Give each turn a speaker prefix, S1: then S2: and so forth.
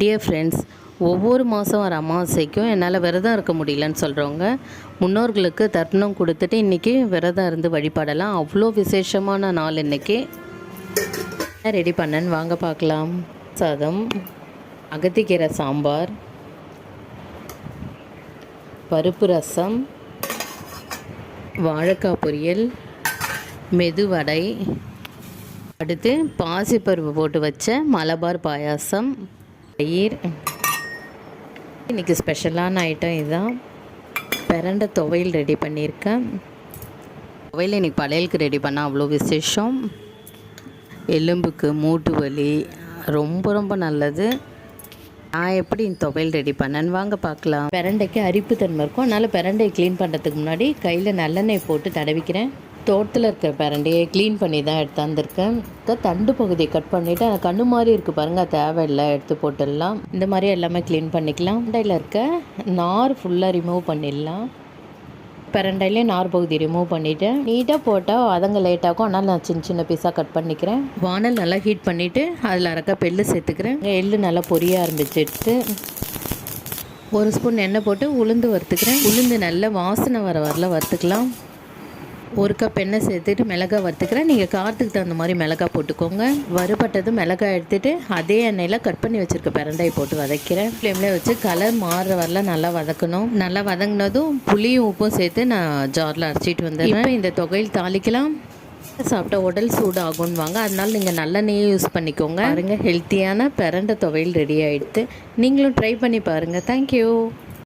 S1: Dear friends ஒவ்வொரு மாதம் வர அமாவாசைக்கும் என்னால் விரதம் இருக்க முடியலன்னு சொல்கிறவங்க முன்னோர்களுக்கு தர்ப்பணம் கொடுத்துட்டு இன்றைக்கி விரதம் இருந்து வழிபாடலாம். அவ்வளோ விசேஷமான நாள் இன்றைக்கி ரெடி பண்ணேன்னு வாங்க பார்க்கலாம். சாதம் அகத்திக்கீரை சாம்பார் பருப்பு ரசம் வாழைக்காய் பொரியல் மெதுவடை அடுத்து பாசிப்பருப்பு போட்டு வச்ச மலபார் பாயாசம் தயிர். இன்றைக்கி ஸ்பெஷலான ஐட்டம் இதுதான் பிரண்ட துவையல் ரெடி பண்ணியிருக்கேன். துவையல் இன்றைக்கி பழையலுக்கு ரெடி பண்ணால் அவ்வளோ விசேஷம். எலும்புக்கு மூட்டு வலி ரொம்ப ரொம்ப நல்லது. நான் எப்படி இந்த துவையல் ரெடி பண்ணேன்னு வாங்க பார்க்கலாம். பிரண்டைக்கு அரிப்பு தன்மை இருக்கும். அதனால் பிரண்டையை க்ளீன் பண்ணுறதுக்கு முன்னாடி கையில் நல்லெண்ணெய் போட்டு தடவிக்கிறேன். தோட்டத்தில் இருக்கிற பிரண்டையை க்ளீன் பண்ணி தான் எடுத்தாந்துருக்கேன் தண்டு பகுதியை கட் பண்ணிவிட்டு அந்த கண்ணு மாதிரி இருக்குது பாருங்கள் தேவையில்லை எடுத்து போட்டுடலாம். இந்த மாதிரி எல்லாமே க்ளீன் பண்ணிக்கலாம். பிரண்டையில் இருக்க நார் ஃபுல்லாக ரிமூவ் பண்ணிடலாம். பிரண்டையிலே நார் பகுதி ரிமூவ் பண்ணிவிட்டேன் நீட்டாக போட்டால் அதங்க லேட்டாகும் ஆனால் நான் சின்ன சின்ன பீஸாக கட் பண்ணிக்கிறேன். வானல் நல்லா ஹீட் பண்ணிவிட்டு அதில் அரைக்க பெல்லு சேர்த்துக்கிறேன். எள்ளு நல்லா பொரிய ஆரம்பிச்சிட்டு ஒரு ஸ்பூன் எண்ணெய் போட்டு உளுந்து வறுத்துக்கிறேன். உளுந்து நல்லா வாசனை வர வரல வறுத்துக்கலாம். ஒரு கப் எண்ணெய் சேர்த்துட்டு மிளகாய் வறுத்துக்கிறேன். நீங்கள் காரத்துக்கு தகுந்த மாதிரி மிளகாய் போட்டுக்கோங்க. வறுபட்டதும் மிளகாய் எடுத்துட்டு அதே எண்ணெயில் கட் பண்ணி வச்சுருக்க பிரண்டையை போட்டு வதக்கிறேன். ஃப்ளேமில் வச்சு கலர் மாறுற வரல நல்லா வதக்கணும். நல்லா வதங்கினதும் புளியும் உப்பும் சேர்த்து நான் ஜாரில் அரைச்சிட்டு வந்துடுறேன். இந்த தொகையில் தாளிக்கலாம். சாப்பிட்டா உடல் சூடு ஆகும்வாங்க அதனால நீங்கள் நல்லெண்ணெயே யூஸ் பண்ணிக்கோங்க. பாருங்கள் ஹெல்த்தியான பிரண்டை துவையல் ரெடி ஆகிடுது நீங்களும் ட்ரை பண்ணி பாருங்கள் தேங்க்யூ